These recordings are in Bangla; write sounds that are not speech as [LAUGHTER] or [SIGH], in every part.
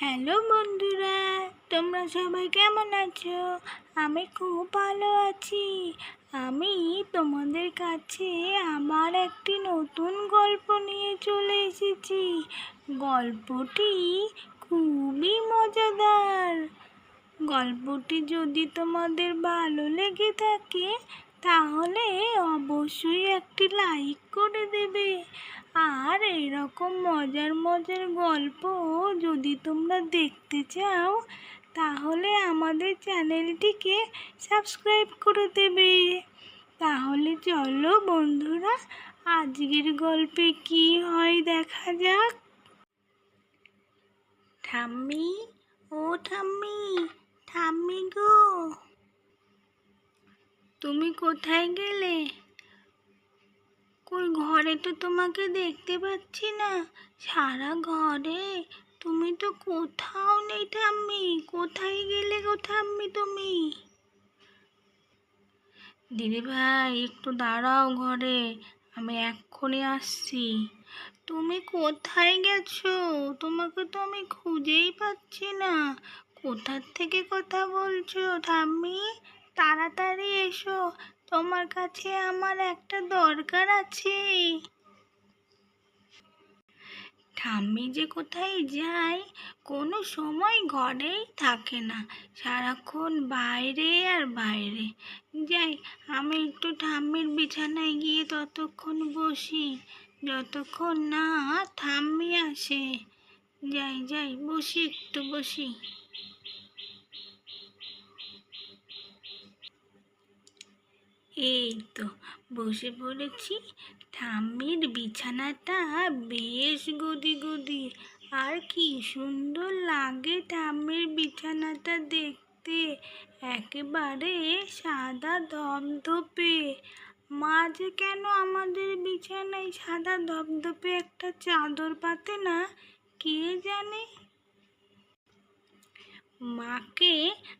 হ্যালো বন্ধুরা, তোমরা সবাই কেমন আছো? আমি খুব ভালো আছি। আমি তোমাদের কাছে আমার একটি নতুন গল্প নিয়ে চলে এসেছি। গল্পটি খুবই মজাদার। গল্পটি যদি তোমাদের ভালো লেগে থাকে, তাহলে অবশ্যই একটি লাইক করে দেবে। আর এরকম মজার মজার গল্প যদি তোমরা দেখতে চাও, তাহলে আমাদের চ্যানেলটিকে সাবস্ক্রাইব করে দেবে। তাহলে চলো বন্ধুরা, আজকের গল্পে কি হয় দেখা যাক। ঠাম্মি, ও ঠাম্মি ঠাম্মি গো। তুমি কোথায় গেলে? কই ঘরে তো তোমাকে দেখতে পাচ্ছি না। সারা ঘরে। তুমি তো কোথাও নেই ঠাম্মি। কোথায় গেলে গো ঠাম্মি তুমি? দিদি ভাই, একটু দাঁড়াও ঘরে। আমি এক্ষুনি আসছি। তুমি কোথায় গেছো? তোমাকে তো আমি খুঁজেই পাচ্ছি না। কোথার থেকে কথা বলছো ঠাম্মি? তাড়াতাড়ি এসো। তোমার কাছে আমার একটা দরকার আছে। ঠাম্মি যে কোথায় যায়, কোনো সময় ঘরেই থাকে না। সারাক্ষণ বাইরে আর বাইরে। যাই, আমি একটু ঠাম্মির বিছানায় গিয়ে ততক্ষণ বসি। যতক্ষণ না ঠাম্মি আসে। যাই যাই, বসি, একটু বসি। এই তো বসে পড়েছি। ঠাম্মির বিছানাটা বেশ গদি গদি। আর কি সুন্দর লাগে ঠাম্মির বিছানাটা দেখতে। একেবারে সাদা ধপধপে মা যে কেন আমাদের বিছানায় সাদা ধপধপে একটা চাদর পাতে না, কে জানে? মাকে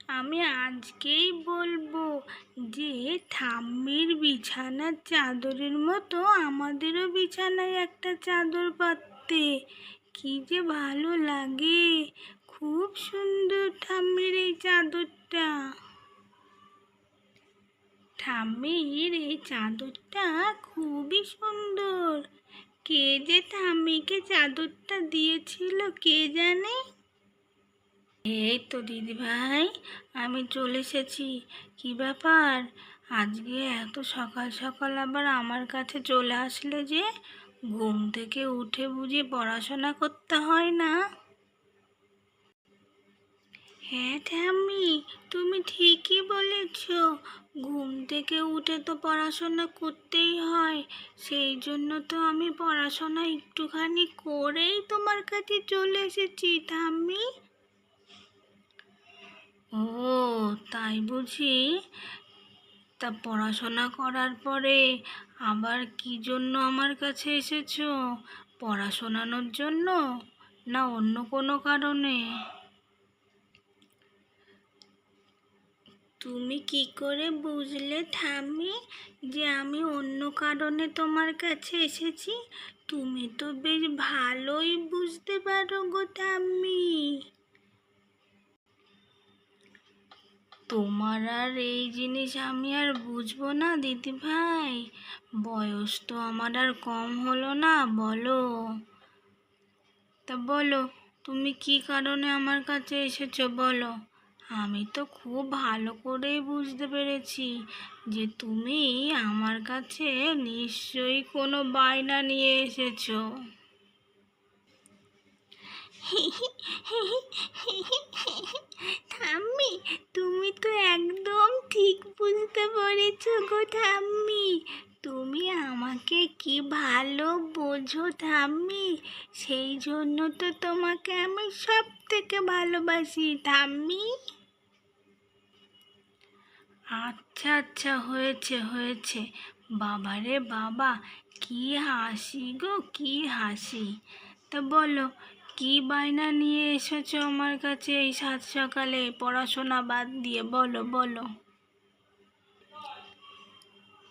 আমি আজকেই বলব যে ঠাম্মির বিছানার চাদরের মতো আমাদেরও বিছানায় একটা চাদর পাততে কি যে ভালো লাগে। খুব সুন্দর ঠাম্মির এই চাদরটা। ঠাম্মির এই চাদরটা খুবই সুন্দর। কে যে ঠাম্মিকে চাদরটা দিয়েছিল কে জানে? এই তো দিদি ভাই, আমি চলে এসেছি। কি ব্যাপার? আজকে এত সকাল সকাল আবার আমার কাছে চলে আসলে যে ঘুম থেকে উঠে বুঝে পড়াশোনা করতে হয় না? হ্যাঁ ঠাম্মি, তুমি ঠিকই বলেছ। ঘুম থেকে উঠে তো পড়াশোনা করতেই হয়। সেই জন্য তো আমি পড়াশোনা একটুখানি করেই তোমার কাছে চলে এসেছি ঠাম্মি। ও, তাই বুঝি? তা পড়াশোনা করার পরে আবার কি জন্য আমার কাছে এসেছ? পড়াশোনানোর জন্য? না অন্য কোনো কারণে? তুমি কি করে বুঝলে ঠাম্মি, যে আমি অন্য কারণে তোমার কাছে এসেছি? তুমি তো বেশ ভালোই বুঝতে পারো গো ঠাম্মি। তোমার আর এই জিনিস আমি আর বুঝব না, দিদি ভাই। বয়স তো আমার আর কম হলো না, বলো। তা বলো, তুমি কি কারণে আমার কাছে এসেছ, বলো। আমি তো খুব ভালো করেই বুঝতে পেরেছি যে তুমি আমার কাছে নিশ্চয়ই কোনো বায়না নিয়ে এসেছ। [LAUGHS] ঠাম্মি তুমি আমাকে কি ভালো বোঝো ঠাম্মি সেই জন্য তো তোমাকে আমি সব থেকে ভালোবাসি ঠাম্মি আচ্ছা আচ্ছা হয়েছে হয়েছে। বাবারে বাবা, কি হাসি গো, কি হাসি। তা বলো, কি বায়না নিয়ে এসেছ আমার কাছে এই সাত সকালে? পড়াশোনা বাদ দিয়ে, বলো বলো।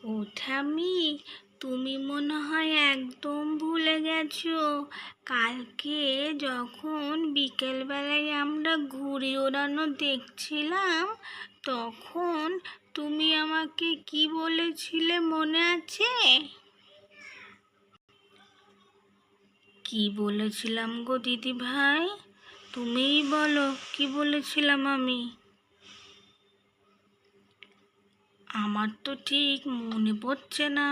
ও ঠাম্মি তুমি মনে হয় একদম ভুলে গেছো। কালকে যখন বিকেলবেলায় আমরা ঘুড়ি ওড়ানো দেখছিলাম, তখন তুমি আমাকে কি বলেছিলে মনে আছে? কি বলেছিলাম গো দিদি ভাই তুমিই বলো, কি বলেছিলাম আমি? আমার তো ঠিক মনে পড়ছে না।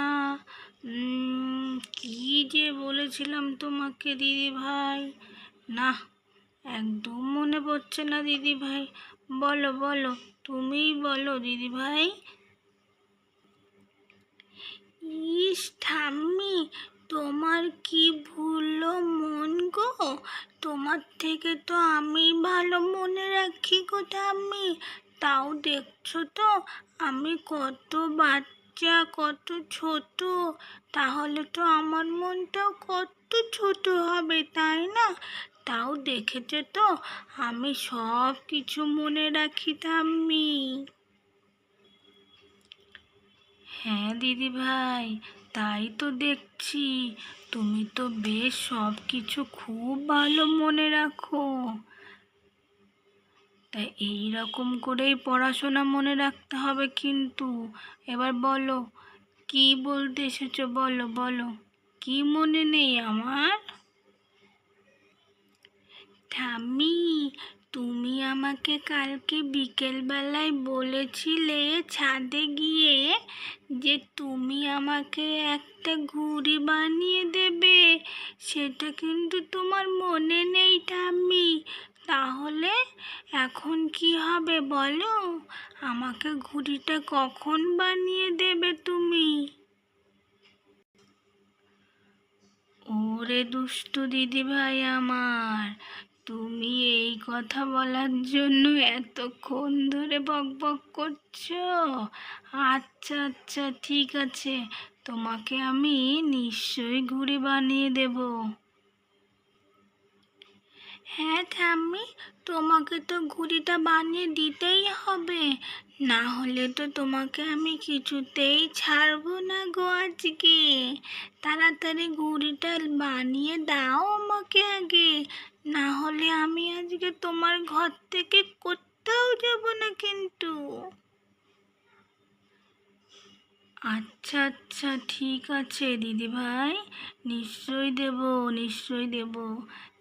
কি যে বলেছিলাম তোমাকে, দিদি ভাই? না একদম মনে পড়ছে না দিদি ভাই। বলো বলো, তুমিই বলো দিদি ভাই। ইস ঠাম্মি, তোমার কি ভুললো মন গো? তোমার থেকে তো আমি ভালো মনে রাখি গো ঠাম্মি। তাও দেখছ তো? আমি কত বাচ্চা, কত ছোট। তাহলে তো আমার মনটাও কত ছোট হবে, তাই না? তাও দেখেছ তো? আমি সব কিছু মনে রাখি ঠাম্মি। হ্যাঁ দিদি ভাই তাই তো দেখছি। তুমি তো বেশ সব কিছু খুব ভালো মনে রাখো। তা এই রকম করেই পড়াশোনা মনে রাখতে হবে কিন্তু। এবার বলো, কি বলতে এসেছ বলো বলো। কি মনে নেই আমার? ঠাম্মি, তুমি আমাকে কালকে বিকেলবেলায় বলেছিলে ছাদে গিয়ে যে তুমি আমাকে একটা ঘুড়ি বানিয়ে দেবে। সেটা কিন্তু তোমার মনে নেই ঠাম্মি। তাহলে এখন কি হবে বলো? আমাকে ঘুড়িটা কখন বানিয়ে দেবে তুমি? ওরে দুষ্টু দিদি ভাই আমার, তুমি এই কথা বলার জন্য এতক্ষণ ধরে বক বক করছ? আচ্ছা আচ্ছা ঠিক আছে। তোমাকে আমি নিশ্চয়ই ঘুড়ি বানিয়ে দেব। হ্যাঁ ঠাম্মি, তোমাকে তো ঘুড়িটা বানিয়ে দিতেই হবে। না হলে তো তোমাকে আমি কিছুতেই ছাড়বো না গো আজকে। তাড়াতাড়ি ঘুড়িটা বানিয়ে দাও আমাকে আগে। না হলে আমি আজকে তোমার ঘর থেকে কোথাও যাব না কিন্তু। আচ্ছা আচ্ছা ঠিক আছে দিদি ভাই নিশ্চয়ই দেব নিশ্চয়ই দেব।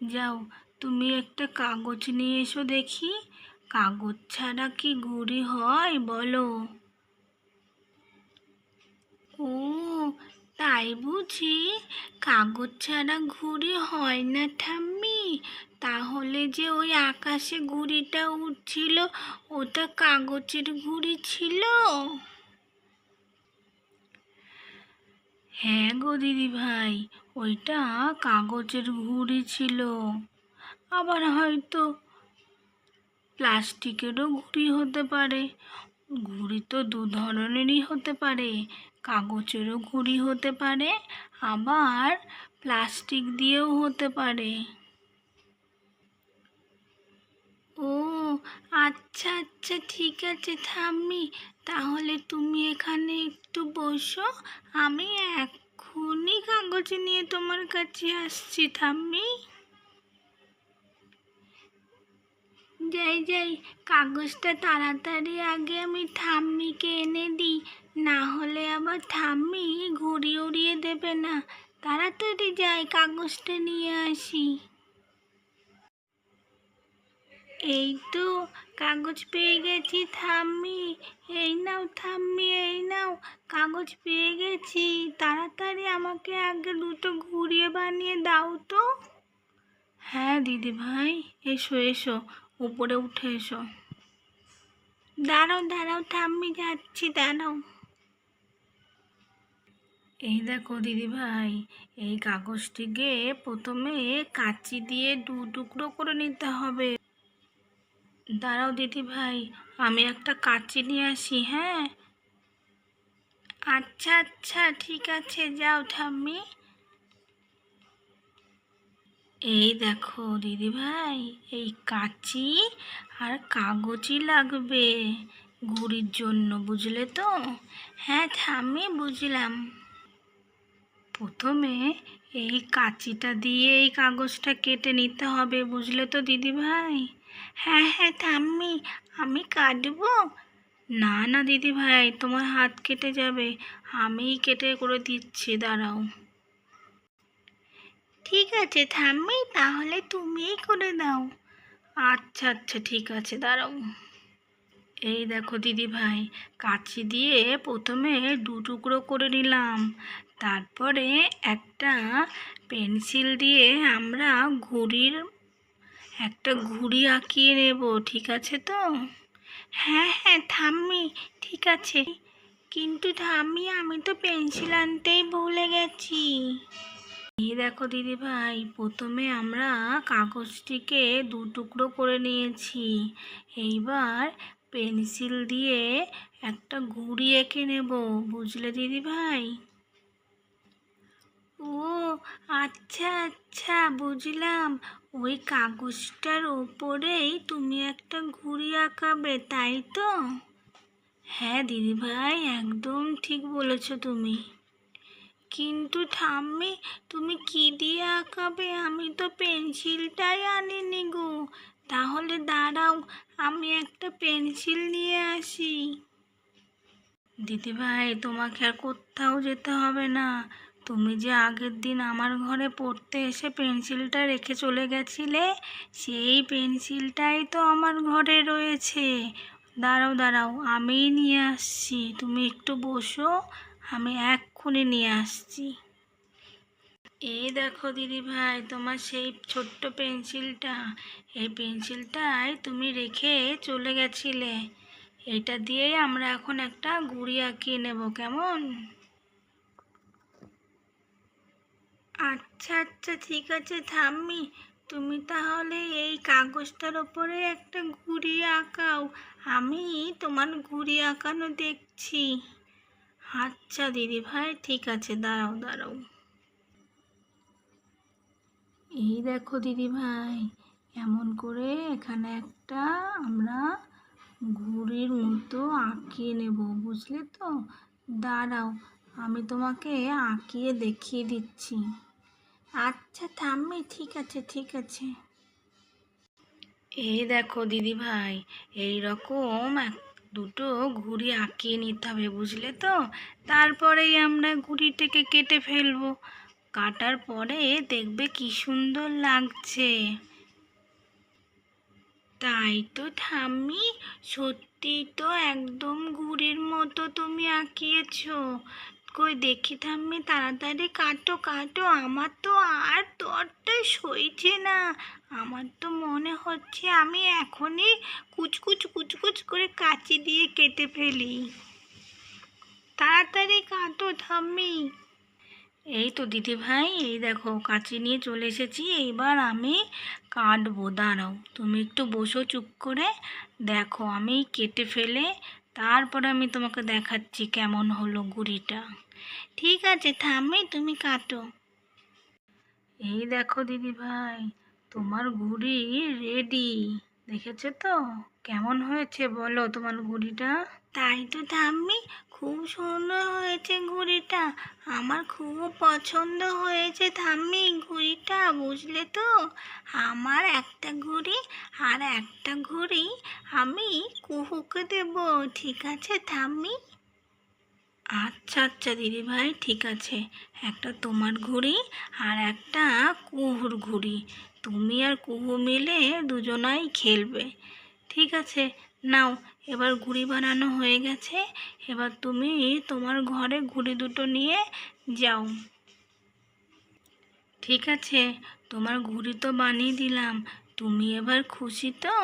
যাও তুমি একটা কাগজ নিয়ে এসো দেখি। কাগজ ছাড়া কি ঘুড়ি হয় বলো? ও, তাই বুঝি। কাগজ ছাড়া ঘুড়ি হয় না ঠাম্মি। তাহলে যে ওই আকাশে ঘুড়িটা উঠছিল ওটা কাগজের ঘুড়ি ছিল? হ্যাঁ গো দিদি ভাই ওইটা কাগজের ঘুড়ি ছিল। আবার হয়তো প্লাস্টিকেরও ঘুড়ি হতে পারে। ঘুড়ি তো দু ধরনেরই হতে পারে। কাগজেরও ঘুড়ি হতে পারে, আবার প্লাস্টিক দিয়েও হতে পারে। ও আচ্ছা আচ্ছা ঠিক আছে, থাম্মি। তাহলে তুমি এখানে একটু বসো। আমি এক্ষুনি কাগজ নিয়ে তোমার কাছে আসছি, থাম্মি। যাই যাই, কাগজটা তাড়াতাড়ি আগে আমি ঠাম্মিকে এনে দিই। না হলে আবার ঠাম্মি ঘুড়ি উড়িয়ে দেবে না। তাড়াতাড়ি যাই, কাগজটা নিয়ে আসি। এই তো, কাগজ পেয়ে গেছি থাম্মি এই নাও থাম্মি এই নাও, কাগজ পেয়ে গেছি। তাড়াতাড়ি আমাকে আগে দুটো ঘুরিয়ে বানিয়ে দাও তো। হ্যাঁ দিদি ভাই এসো এসো। উপরে উঠে এসো। দাঁড়াও দাঁড়াও থাম্মি যাচ্ছি, দাঁড়াও। এই দেখো দিদি ভাই এই কাগজটিকে প্রথমে কাঁচি দিয়ে দু টুকরো করে নিতে হবে। দাঁড়াও দিদি ভাই আমি একটা কাঁচি নিয়ে আসি হ্যাঁ? আচ্ছা আচ্ছা ঠিক আছে, যাও ঠাম্মি এই দেখো, দিদি ভাই, এই কাঁচি আর কাগজই লাগবে ঘুড়ির জন্য, বুঝলে তো? হ্যাঁ আমি বুঝলাম। প্রথমে এই কাঁচিটা দিয়ে এই কাগজটা কেটে নিতে হবে, বুঝলে তো, দিদি ভাই? হ্যাঁ হ্যাঁ ঠাম্মি আমি কাটবো? না না, দিদি ভাই, তোমার হাত কেটে যাবে, আমিই কেটে করে দিচ্ছি, দাঁড়াও। ঠিক আছে ঠাম্মি, তাহলে তুমিই করে দাও। আচ্ছা আচ্ছা ঠিক আছে, দাঁড়াও। এই দেখো দিদি ভাই, কাঁচি দিয়ে প্রথমে দু টুকরো করে নিলাম। তারপরে একটা পেন্সিল দিয়ে আমরা ঘুড়ির, একটা ঘুড়ি আঁকিয়ে নেব, ঠিক আছে তো? হ্যাঁ হ্যাঁ ঠাম্মি, ঠিক আছে। কিন্তু ঠাম্মি, আমি তো পেন্সিল আনতেই ভুলে গেছি। এই দেখো দিদি ভাই প্রথমে আমরা কাগজটিকে দু টুকরো করে নিয়েছি। এইবার পেন্সিল দিয়ে একটা ঘুড়ি এঁকে নেব, বুঝলে দিদি ভাই ও আচ্ছা আচ্ছা বুঝলাম। ওই কাগজটার ওপরেই তুমি একটা ঘুড়ি আঁকাবে, তাই তো? হ্যাঁ দিদি ভাই একদম ঠিক বলেছ তুমি। কিন্তু ঠাম্মি, তুমি কি দিয়ে আঁকাবে? আমি তো পেন্সিলটাই আনিনি গো। তাহলে দাঁড়াও, আমি একটা পেন্সিল নিয়ে আসি। দিদি ভাই তোমাকে আর কোথাও যেতে হবে না। তুমি যে আগের দিন আমার ঘরে পড়তে এসে পেন্সিলটা রেখে চলে গেছিলে, সেই পেন্সিলটাই তো আমার ঘরে রয়েছে। দাঁড়াও দাঁড়াও, আমিই নিয়ে আসছি। তুমি একটু বসো। আমি এক্ষুনি নিয়ে আসছি। এই দেখো দিদি ভাই তোমার সেই ছোট্ট পেন্সিলটা। এই পেন্সিলটাই তুমি রেখে চলে গেছিলে। এটা দিয়েই আমরা এখন একটা গুড়ি আঁকিয়ে নেব, কেমন? আচ্ছা আচ্ছা ঠিক আছে থাম্মি তুমি তাহলে এই কাগজটার ওপরে একটা ঘুড়ি আঁকাও। আমি তোমার ঘুড়ি আঁকানো দেখছি। আচ্ছা দিদি ভাই, ঠিক আছে, দাঁড়াও দাঁড়াও। এই দেখো দিদি ভাই এমন করে এখানে একটা আমরা ঘুড়ির মতো আঁকিয়ে নেব, বুঝলে তো? দাঁড়াও, আমি তোমাকে আঁকিয়ে দেখিয়ে দিচ্ছি। আচ্ছা থাম্মি ঠিক আছে ঠিক আছে। এই দেখো দিদি ভাই, এই রকম এক দুটো ঘুড়ি আঁকিয়ে নিতে হবে, বুঝলে তো? তারপরেই আমরা ঘুড়িটাকে কেটে ফেলব। কাটার পরে দেখবে কি সুন্দর লাগছে। তাই তো ঠাম্মি সত্যি তো একদম ঘুড়ির মতো তুমি আঁকিয়েছো। কই দেখি ঠাম্মি, তাড়াতাড়ি কাটো কাটো। আমার তো আর তরটা সইছে না। আমার তো মনে হচ্ছে আমি এখনই কুচকুচ কুচকুচ করে কাঁচি দিয়ে কেটে ফেলি। তাড়াতাড়ি কাটো ঠাম্মি। এই তো দিদি ভাই এই দেখো, কাঁচি নিয়ে চলে এসেছি। এইবার আমি কাটবো, দাঁড়াও। তুমি একটু বসো চুপ করে। দেখো, আমি কেটে ফেলে তারপরে আমি তোমাকে দেখাচ্ছি কেমন হলো গুড়িটা। ঠিক আছে, থামে, তুমি কাটো। এই দেখো দিদি ভাই তোমার গুড়ি রেডি দেখেছ তো? কেমন হয়েছে বলো তোমার গুড়িটা? তাই তো ঠাম্মি খুব সুন্দর হয়েছে ঘুড়িটা। আমার খুব পছন্দ হয়েছে ঠাম্মি ঘুড়িটা, বুঝলে তো? আমার একটা ঘুড়ি আর একটা ঘুড়ি আমি কুহুকে দেব, ঠিক আছে ঠাম্মি আচ্ছা আচ্ছা দিদি ভাই, ঠিক আছে। একটা তোমার ঘুড়ি আর একটা কুহুর ঘুড়ি। তুমি আর কুহু মিলে দুজনাই খেলবে। ঠিক আছে, নাও এবার ঘুড়ি বানানো হয়ে গেছে। এবার তুমি তোমার ঘরে ঘুড়ি দুটো নিয়ে যাও। ঠিক আছে, তোমার ঘুড়ি তো বানিয়ে দিলাম। তুমি এবার খুশি তো?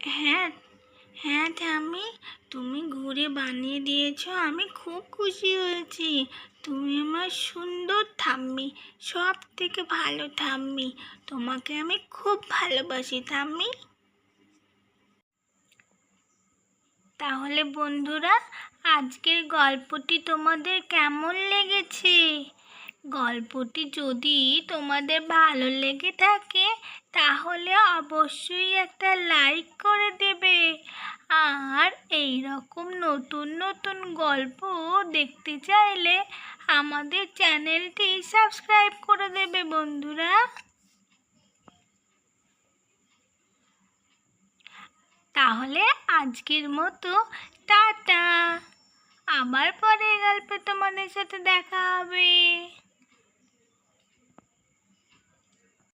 হ্যাঁ হ্যাঁ ঠাম্মি, তুমি ঘুরে বানিয়ে দিয়েছ, আমি খুব খুশি হয়েছি। তুমি আমার সুন্দর ঠাম্মি সব থেকে ভালো ঠাম্মি। তোমাকে আমি খুব ভালোবাসি ঠাম্মি। তাহলে বন্ধুরা, আজকের গল্পটি তোমাদের কেমন লেগেছে? গল্পটি যদি তোমাদের ভালো লেগে থাকে, তাহলে অবশ্যই একটা লাইক করে দেবে। আর এই রকম নতুন নতুন গল্প দেখতে চাইলে আমাদের চ্যানেলটি সাবস্ক্রাইব করে দেবে বন্ধুরা। তাহলে আজকের মতো টাটা। আবার পরে গল্পে তোমাদের সাথে দেখা হবে।